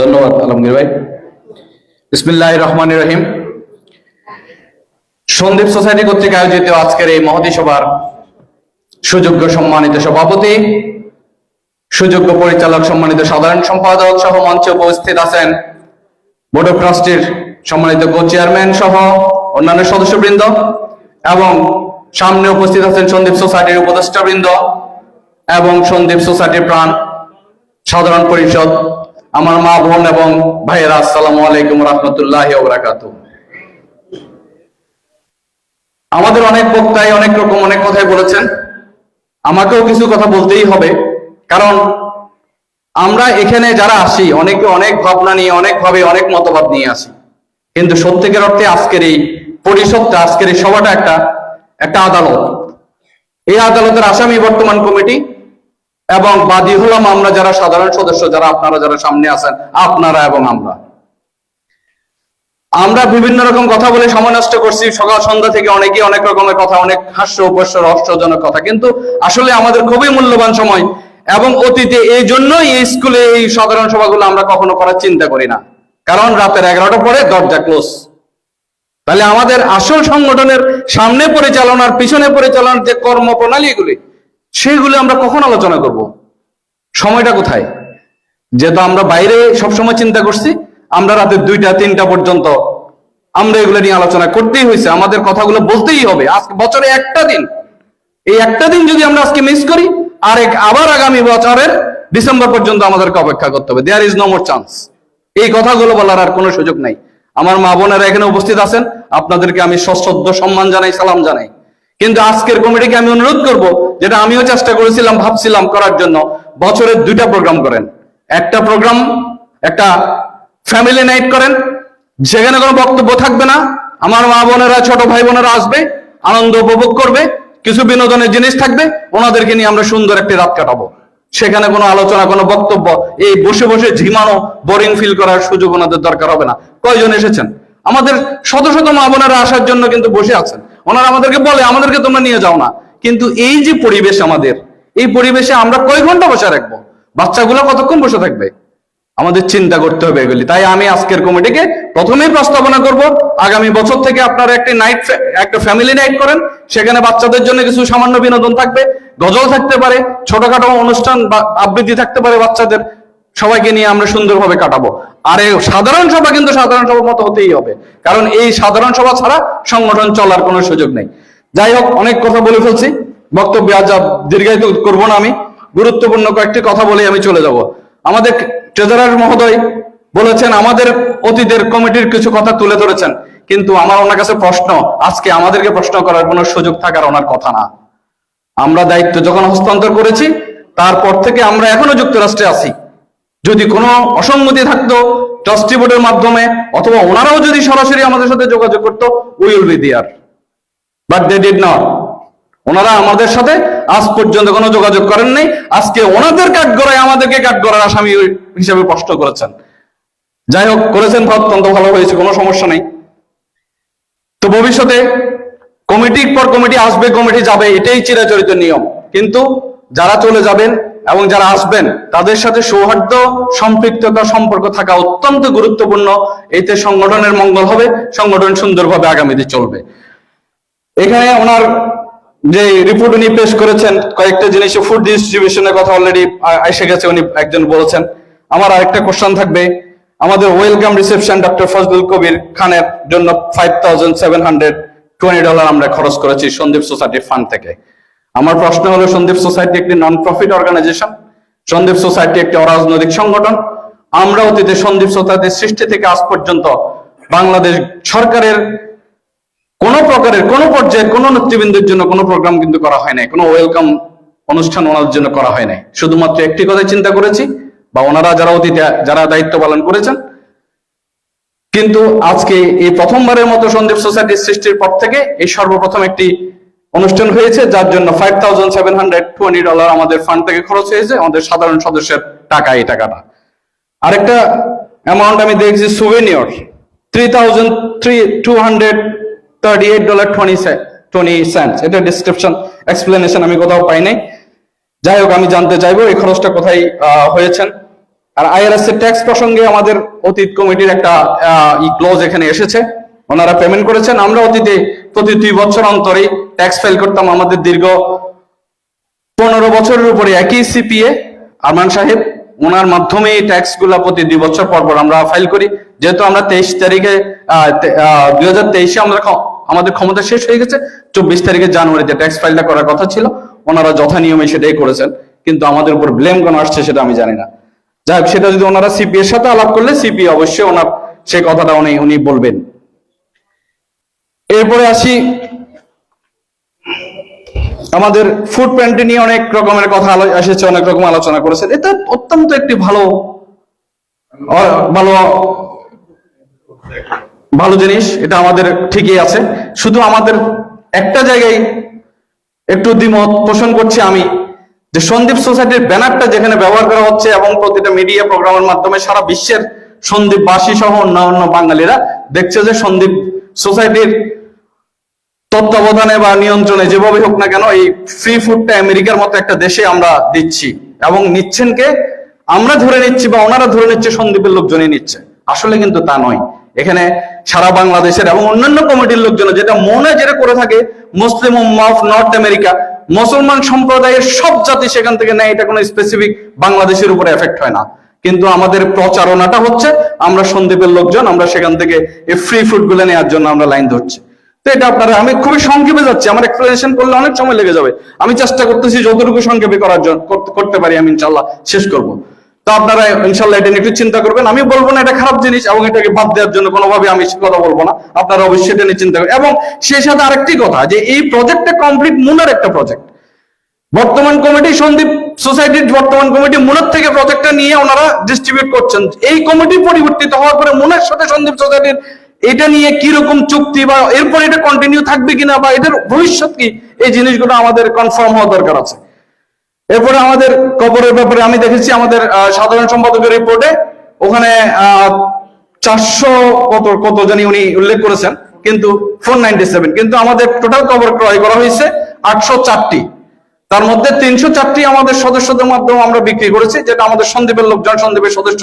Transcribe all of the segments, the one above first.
ধন্যবাদ, আলমগীর ভাই। বিসমিল্লাহ রহমান রহিম। সন্দীপ সোসাইটি কর্তৃক আয়োজিত আজকের এই মহতী সভার সুযোগ্য সম্মানিত সভাপতি, সুযোগ্য পরিচালক সম্মানিত সাধারণ সম্পাদক সহ মঞ্চে উপস্থিত আছেন বোর্ড অফ ট্রাস্টির সম্মানিত কো চেয়ারম্যান সহ অন্যান্য সদস্যবৃন্দ এবং সামনে উপস্থিত আছেন সন্দীপ সোসাইটির উপদেষ্টাবৃন্দ এবং সন্দীপ সোসাইটির প্রাণ সাধারণ পরিষদ আমার মা বোন এবং ভাইয়েরা, আসসালামু আলাইকুম রহমতুল্লাহ আমাদের অনেক বক্তাই অনেক রকম অনেক কথাই বলেছেন। আমাকেও কিছু কথা বলতেই হবে। কারণ আমরা এখানে যারা আসি, অনেকে অনেক ভাবনা নিয়ে অনেক ভাবে অনেক মতবাদ নিয়ে আসি। কিন্তু সত্যিকার অর্থে আজকের এই পরিষদটা, আজকের এই সভাটা একটা একটা আদালত। এই আদালতের আসামি বর্তমান কমিটি এবং বাদী হলাম আমরা যারা সাধারণ সদস্য, যারা আপনারা যারা সামনে আছেন, আপনারা এবং আমরা। আমরা বিভিন্ন রকম কথা বলে সময় নষ্ট করছি, সকাল সন্ধ্যা থেকে অনেকে অনেক রকমের কথা, অনেক হাস্য উপস্য রহস্যজনক কথা। কিন্তু আসলে আমাদের খুবই মূল্যবান সময় এবং অতীতে এই জন্যই এই স্কুলে এই সাধারণ সভাগুলো আমরা কখনো করার চিন্তা করি না। কারণ রাতের এগারোটা পরে দরজা ক্লোজ। তাহলে আমাদের আসল সংগঠনের সামনে পরিচালনার, পিছনে পরিচালনার যে কর্মপ্রণালীগুলি সেগুলো আমরা কখন আলোচনা করব? সময়টা কোথায়? যেহেতু আমরা বাইরে সবসময় চিন্তা করছি, আমরা রাতে দুইটা, তিনটা পর্যন্ত আমরা এগুলো নিয়ে আলোচনা করতেই হয়েছে। আমাদের কথাগুলো বলতেই হবে। আজকে বছরে একটা দিন। এই একটা দিন যদি আমরা আজকে মিস করি আর এক আবার আগামী বছরের ডিসেম্বর পর্যন্ত আমাদেরকে অপেক্ষা করতে হবে। There is no more chance এই কথাগুলো বলার আর কোনো সুযোগ নাই। আমার মা বোনেরা এখানে উপস্থিত আছেন। আপনাদেরকে আমি সশ্রদ্ধ সম্মান জানাই, সালাম জানাই। কিন্তু আজকের কমিটিকে আমি অনুরোধ করব যেটা আমিও চেষ্টা করেছিলাম, ভাবছিলাম করার জন্য। বছরের দুইটা প্রোগ্রাম করেন। একটা প্রোগ্রাম একটা ফ্যামিলি নাইট করেন, যেখানে কোনো বক্তব্য থাকবে না। আমার মা বোনেরা, ছোট ভাই বোনেরা আসবে, আনন্দ উপভোগ করবে, কিছু বিনোদনের জিনিস থাকবে, ওনাদেরকে নিয়ে আমরা সুন্দর একটি রাত কাটাবো। সেখানে কোনো আলোচনা, কোনো বক্তব্য, এই বসে বসে ঝিমানো বোরিং ফিল করার সুযোগ ওনাদের দরকার হবে না। কয়জন এসেছেন? আমাদের শত শত মা বোনেরা আসার জন্য কিন্তু বসে আছেন। ওনারা আমাদেরকে বলে, আমাদেরকে তোমরা নিয়ে যাও না। কিন্তু এই যে পরিবেশ আমাদের, এই পরিবেশে আমরা কয় ঘণ্টা বসে রাখব বাচ্চাগুলো কতক্ষণ বসে থাকবে? আমাদের চিন্তা করতে হবে এগুলি। তাই আমি আজকের কমিটিকে প্রথমেই প্রস্তাবনা করব, আগামী বছর থেকে আপনারা একটি নাইট একটা ফ্যামিলি নাইট করেন, সেখানে বাচ্চাদের জন্য কিছু সামান্য বিনোদন থাকবে, গজল থাকতে পারে, ছোটখাটো অনুষ্ঠান বা আবৃত্তি থাকতে পারে বাচ্চাদের, সবাইকে নিয়ে আমরা সুন্দরভাবে কাটাবো। আর এই সাধারণ সভা কিন্তু সাধারণ সভার মতো হতেই হবে, কারণ এই সাধারণ সভা ছাড়া সংগঠন চলার কোনো সুযোগ নেই। যাই হোক, অনেক কথা বলে ফেলছি। বক্তব্য আজ দীর্ঘায়িত করব না আমি। গুরুত্বপূর্ণ কয়েকটি কথা বলে আমি চলে যাব। আমাদের ট্রেজারার মহোদয় বলেছেন, আমাদের অতীতের কমিটির কিছু কথা তুলে ধরেছেন। কিন্তু আমার ওনার কাছে প্রশ্ন, আজকে আমাদেরকে প্রশ্ন করার কোনো সুযোগ থাকার ওনার কথা না। আমরা দায়িত্ব যখন হস্তান্তর করেছি, তারপর থেকে আমরা এখনও যুক্তরাষ্ট্রে আছি। যদি কোনো অসঙ্গতি থাকতো, ট্রাস্টি বোর্ডের মাধ্যমে, অথবা ওনারাও যদি সরাসরি আমাদের সাথে যোগাযোগ করতো will be there but they did not ওনারা আমাদের সাথে আজ পর্যন্ত কোনো যোগাযোগ করেন নাই আজকে ওনাদের কাঠগড়ায় আমাদেরকে কাঠগড়ার আসামি হিসেবে প্রশ্ন করেছেন। যাই হোক, করেছেন তো, অত্যন্ত ভালো হয়েছে, কোনো সমস্যা নেই। তো ভবিষ্যতে কমিটির পর কমিটি আসবে, কমিটি যাবে, এটাই চিরাচরিত নিয়ম। কিন্তু যারা চলে যাবেন এবং যারা আসবেন, তাদের সাথে সৌহার্দ্য, সম্পৃক্ততা, সম্পর্ক থাকা অত্যন্ত গুরুত্বপূর্ণ। এতে সংগঠনের মঙ্গল হবে, সংগঠন সুন্দরভাবে আগামীতে চলবে। এখানে ওনার যে রিপোর্ট উনি পেশ করেছেন, কয়েকটা জিনিস ফুড ডিস্ট্রিবিউশনের কথা অলরেডি এসে গেছে, উনি একজন বলেছেন। আমার আরেকটা কোশ্চেন থাকবে। আমাদের welcome reception doctor Fazlul Kabir খানের জন্য five thousand seven hundred twenty dollar আমরা খরচ করেছি সন্দীপ সোসাইটি ফান্ড থেকে। আমার প্রশ্ন হলো, সন্দীপ সোসাইটি একটি non profit organisation Sandwip society একটি অরাজনৈতিক সংগঠন? আমরা অতীতে সন্দীপ সোসাইটির সৃষ্টি থেকে আজ পর্যন্ত বাংলাদেশ সরকারের কোন প্রকারের, কোন পর্যায়ে কোন নেতৃবৃন্দের জন্য কোনো প্রোগ্রাম কিন্তু করা হয় নাই, কোনো ওয়েলকাম অনুষ্ঠান ওনাদের জন্য করা হয় নাই। শুধুমাত্র একটি কথা চিন্তা করেছি, বা ওনারা যারা অতীতে, যারা দায়িত্ব পালন করেছেন, কিন্তু আজকে এই প্রথমবারের মতো সন্দীপ সোসাইটির সৃষ্টির পর থেকে এই সর্বপ্রথম একটি অনুষ্ঠান হয়েছে, যার জন্য five thousand seven hundred twenty dollar আমাদের ফান্ড থেকে খরচ হয়েছে, আমাদের সাধারণ সদস্যের টাকা, এই টাকাটা। আরেকটা অ্যামাউন্ট আমি দেখছি souvenir three thousand three two hundred thirty eight dollar twenty twenty cents এটা ডিসক্রিপশন এক্সপ্লেনেশন আমি কোথাও পাই নাই। যাই হোক আমি জানতে চাইব এই খরচটা কোথায় হয়েছেন আর আইআরএস এর ট্যাক্স প্রসঙ্গে আমাদের অতীত কমিটির একটা ক্লোজ এখানে এসেছে। ওনারা পেমেন্ট করেছেন। আমরা অতীতে প্রতি দুই বছর অন্তরে ট্যাক্স ফাইল করতাম আমাদের দীর্ঘ পনেরো বছরের উপরে একই সিপিএ আরমান সাহেব, ওনার মাধ্যমে এই ট্যাক্সগুলা প্রতি দুই বছর পর পর আমরা ফাইল করি। যেহেতু আমরা তেইশ তারিখে দুই হাজার তেইশে আমরা আমাদের ক্ষমতা শেষ হয়ে গেছে। চব্বিশ তারিখে জানুয়ারিতে ট্যাক্স ফাইলটা করার কথা ছিল। ওনারা যথা নিয়মে সেটাই করেছেন। কিন্তু আমাদের উপর ব্লেম কেন আসছে সেটা আমি জানি না। যাই সেটা যদি ওনারা সিপি এর সাথে আলাপ করলে সিপি অবশ্যই ওনার সেই কথাটা উনি উনি বলবেন। এরপরে আসি। আমাদের ফুড প্যান্টে নিয়ে অনেক রকমের কথা এসেছে, অনেক রকম আলোচনা করেছে এটা অত্যন্ত একটি ভালো ভালো ভালো জিনিস, এটা আমাদের ঠিকই আছে। শুধু আমাদের একটা জায়গায় একটু দ্বিমত পোষণ করছি আমি, যে সন্দীপ সোসাইটির ব্যানারটা যেখানে ব্যবহার করা হচ্ছে এবং প্রতিটা মিডিয়া প্রোগ্রামের মাধ্যমে সারা বিশ্বের সন্দীপবাসী সহ অন্যান্য বাঙালিরা দেখছে যে সন্দীপ সোসাইটির তত্ত্বাবধানে বা নিয়ন্ত্রণে যেভাবে হোক না কেন এই ফ্রি ফুডটা আমেরিকার মতো একটা দেশে আমরা দিচ্ছি এবং নিচ্ছেন কে আমরা ধরে নিচ্ছি বা ওনারা ধরে নিচ্ছে সন্দীপের লোকজনই নিচ্ছে। আসলে কিন্তু তা নয়। এখানে সারা বাংলাদেশের এবং অন্যান্য কমিটির লোকজন যেটা মনে যেটা করে থাকে, মুসলিম অফ নর্থ আমেরিকা, মুসলমান সম্প্রদায়ের সব জাতি সেখান থেকে নেয়, এটা কোনো স্পেসিফিক বাংলাদেশের উপরে এফেক্ট হয় না। কিন্তু আমাদের প্রচারণাটা হচ্ছে, আমরা সন্দীপের লোকজন, আমরা সেখান থেকে এই ফ্রি ফুডগুলো নেওয়ার জন্য আমরা লাইন ধরছি। তো এটা আপনারা, আমি খুবই সংক্ষেপে যাচ্ছি, আমার এক্সপ্লেনেশন করলে অনেক সময় লেগে যাবে। আমি চেষ্টা করতেছি যতটুকু সংক্ষেপে করার জন্য করতে- পারি, আমি ইনশাল্লাহ শেষ করব। তো আপনারা ইনশাল্লাহ এটা নিয়ে একটু চিন্তা করবেন। আমি বলব না এটা খারাপ জিনিস এবং এটাকে বাদ দেওয়ার জন্য কোনোভাবে আমি কথা বলব না। আপনারা অবশ্যই এটা নিয়ে চিন্তা করবেন। এবং সেই সাথে আরেকটি কথা যে এই প্রজেক্টটা কমপ্লিট মুনার একটা প্রজেক্ট বর্তমান কমিটি সন্দীপ সোসাইটির বর্তমান কমিটি মুনার থেকে প্রজেক্টটা নিয়ে ওনারা ডিস্ট্রিবিউট করছেন। এই কমিটি পরিবর্তিত হওয়ার পরে মুনার সাথে সন্দীপ সোসাইটির এটা নিয়ে কি রকম চুক্তি বা এরপর এটা কন্টিনিউ থাকবে কিনা বা এটার ভবিষ্যৎ কি, এই জিনিসগুলো আমাদের কনফার্ম হওয়া দরকার আছে। এরপরে আমাদের কবরের ব্যাপারে আমি দেখেছি আমাদের সাধারণ সম্পাদকের রিপোর্টে ওখানে চারশো কত কত জানি উনি উল্লেখ করেছেন, কিন্তু ফোর সেভেন কিন্তু আমাদের টোটাল কবর ক্রয় করা হয়েছে আটশো চারটি। তার মধ্যে তিনশো চারটি আমাদের সদস্যদের মাধ্যমে আমরা বিক্রি করেছি, যেটা আমাদের সন্দীপের লোকজন সন্দীপের সদস্য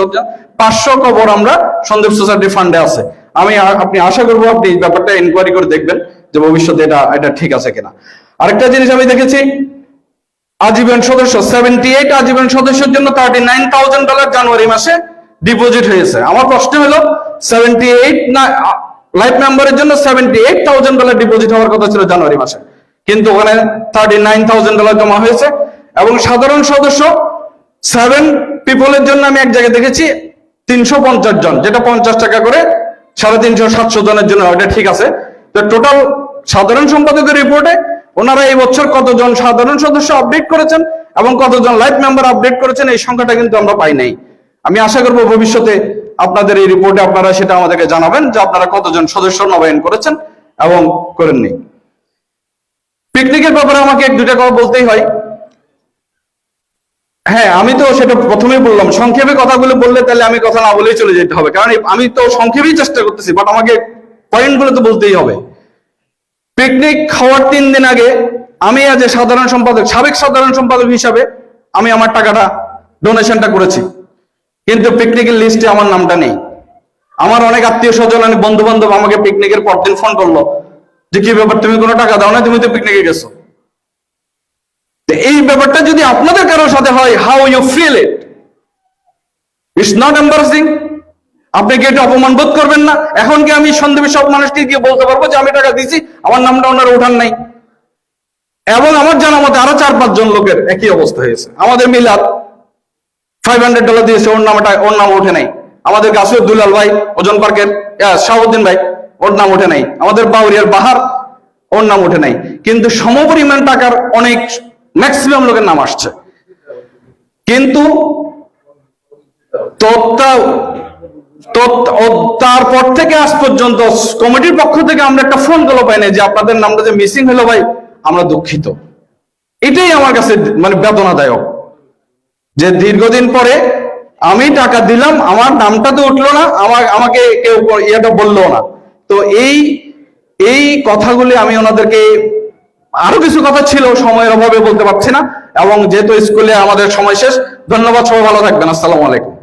পাঁচশো কবর আমরা সন্দীপ সোসাইটি ফান্ডে আছে। আমি আপনি আশা করব আপনি ব্যাপারটা ইনকোয়ারি করে দেখবেন যে ভবিষ্যতে এটা এটা ঠিক আছে কিনা। আরেকটা জিনিস আমি দেখেছি আজীবন সদস্য সেভেন্টি এইট আজীবন সদস্যের জন্য থার্টি নাইন থাউজেন্ড ডলার জানুয়ারি মাসে ডিপোজিট হয়েছে। আমার প্রশ্ন হলো সেভেন্টি এইট না লাইফ মেম্বারের জন্য seventy eight thousand dollar deposit হওয়ার কথা ছিল জানুয়ারি মাসে। কিন্তু ওখানে থার্টি নাইন থাউজেন্ড ডলার জমা হয়েছে এবং সাধারণ সদস্য সেভেন পিপলের জন্য আমি এক জায়গায় দেখেছি, তিনশো পঞ্চাশ জন, যেটা পঞ্চাশ টাকা করে সাড়ে তিনশো সাতশো জনের জন্য। ওটা ঠিক আছে। তো টোটাল সাধারণ সম্পাদকের রিপোর্টে ওনারা এই বছর কতজন সাধারণ সদস্য আপডেট করেছেন এবং কতজন লাইফ মেম্বার আপডেট করেছেন, এই সংখ্যাটা কিন্তু আমরা পাই নাই। আমি আশা করব ভবিষ্যতে আপনাদের এই রিপোর্টে আপনারা সেটা আমাদেরকে জানাবেন যে আপনারা কতজন সদস্য নবায়ন করেছেন এবং করেননি। পিকনিকের ব্যাপারে আমাকে এক দুটা কথা বলতেই হয়। হ্যাঁ আমি তো সেটা প্রথমেই বললাম, সংক্ষেপে কথাগুলো বললে তাহলে আমি কথা না বলেই চলে যেতে হবে। কারণ আমি তো সংক্ষেপেই চেষ্টা করতেছি বাট আমাকে পয়েন্টগুলো তো বলতেই হবে। পিকনিক খাওয়ার তিন দিন আগে আমি আজ সাধারণ সম্পাদক, সাবেক সাধারণ সম্পাদক হিসাবে আমি আমার টাকাটা ডোনেশনটা করেছি। কিন্তু পিকনিকের লিস্টে আমার নামটা নেই। আমার অনেক আত্মীয় স্বজন অনেক বন্ধু বান্ধব আমাকে পিকনিকের পরদিন ফোন করল যে, কি ব্যাপার, তুমি কোনো টাকা দাও না? তুমি তো পিকনিকে গেছো। এই ব্যাপারটা যদি আপনাদের কারোর সাথে হয় how you feel it it's not embarrassing আপনি কি এটা অপমান বোধ করবেন না? এখন কি আমি সন্দেহের সব মানুষকে গিয়ে বলতে পারব যে আমি টাকা দিয়েছি আমার নামটা ওনারা উঠান নাই? এবং আমার জানা মতে আরও চার পাঁচ জন লোকের একই অবস্থা হয়েছে। আমাদের মিলাদ ফাইভ হান্ড্রেড ডলার দিয়েছে ওর নামটা ওর নাম ওঠে নাই। আমাদের গাছুর দুলাল ভাই ওজন পার্কের আহ, শাহাবুদ্দিন ভাই ওর নাম ওঠে নাই। আমাদের বাউরিয়ার বাহার ওর নাম ওঠে নাই। কিন্তু সমপরিমাণ টাকার অনেক ম্যাক্সিমাম লোকের নাম আসছে। কিন্তু তত্ত্বা তত- তারপর থেকে আজ পর্যন্ত কমিটির পক্ষ থেকে আমরা একটা ফোন কলও পাই নাই যে আপনাদের নামটা যে মিসিং হলো ভাই, আমরা দুঃখিত। এটাই আমার কাছে মানে বেদনাদায়ক যে দীর্ঘদিন পরে আমি টাকা দিলাম, আমার নামটা তো উঠল না, আমার, আমাকে কেউ ইয়েটা বলল না। তো এই এই কথাগুলি আমি ওনাদেরকে আরও কিছু কথা ছিল, সময়ের অভাবে বলতে পারছি না, এবং যেহেতু স্কুলে আমাদের সময় শেষ, ধন্যবাদ, সবাই ভালো থাকবেন, আসসালামু আলাইকুম।